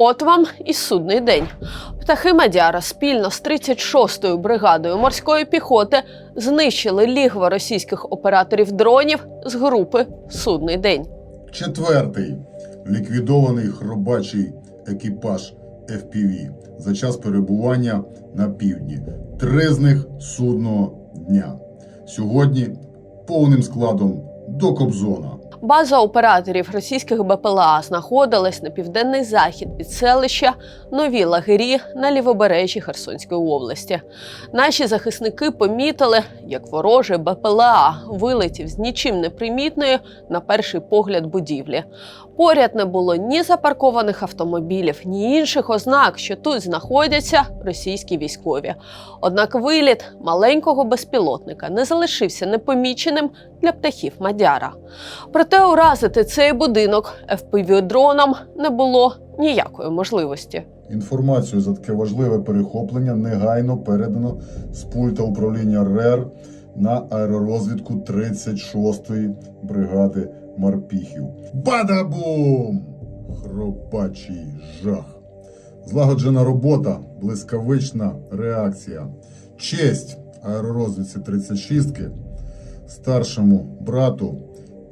От вам і судний день. Птахи Мадяра спільно з 36-ю бригадою морської піхоти знищили лігво російських операторів дронів з групи Судний день. Четвертий ліквідований хробачий екіпаж FPV за час перебування на півдні. Три з них судного дня. Сьогодні повним складом до Кобзона. База операторів російських БПЛА знаходилась на південний захід від селища Нові Лагері на лівобережжі Херсонської області. Наші захисники помітили, як ворожий БПЛА вилетів з нічим не примітної на перший погляд будівлі. Поряд не було ні запаркованих автомобілів, ні інших ознак, що тут знаходяться російські військові. Однак виліт маленького безпілотника не залишився непоміченим для птахів Мадяра. Проте уразити цей будинок FPV-дроном не було ніякої можливості. Інформацію за таке важливе перехоплення негайно передано з пульта управління РЕР на аеророзвідку 36-ї бригади морпіхів. Бадабум! Хропачий жах. Злагоджена робота, блискавична реакція. Честь аеророзвідці 36-ки, старшому брату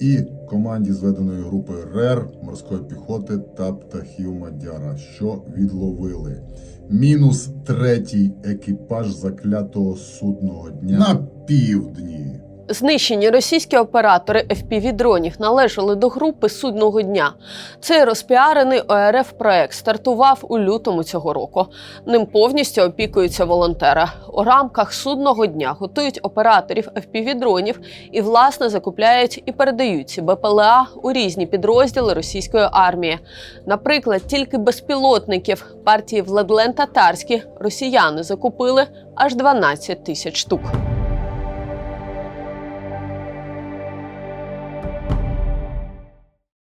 і команді зведеної групи РЕР морської піхоти та птахів Мадяра, що відловили. Мінус третій екіпаж заклятого судного дня на півдні. Знищені російські оператори FPV-дронів належали до групи судного дня. Цей розпіарений ОРФ проект стартував у лютому цього року. Ним повністю опікуються волонтери. У рамках судного дня готують операторів FPV-дронів і власне закупляють і передають ці БПЛА у різні підрозділи російської армії. Наприклад, тільки безпілотників партії Владлен Татарські росіяни закупили аж 12 тисяч штук.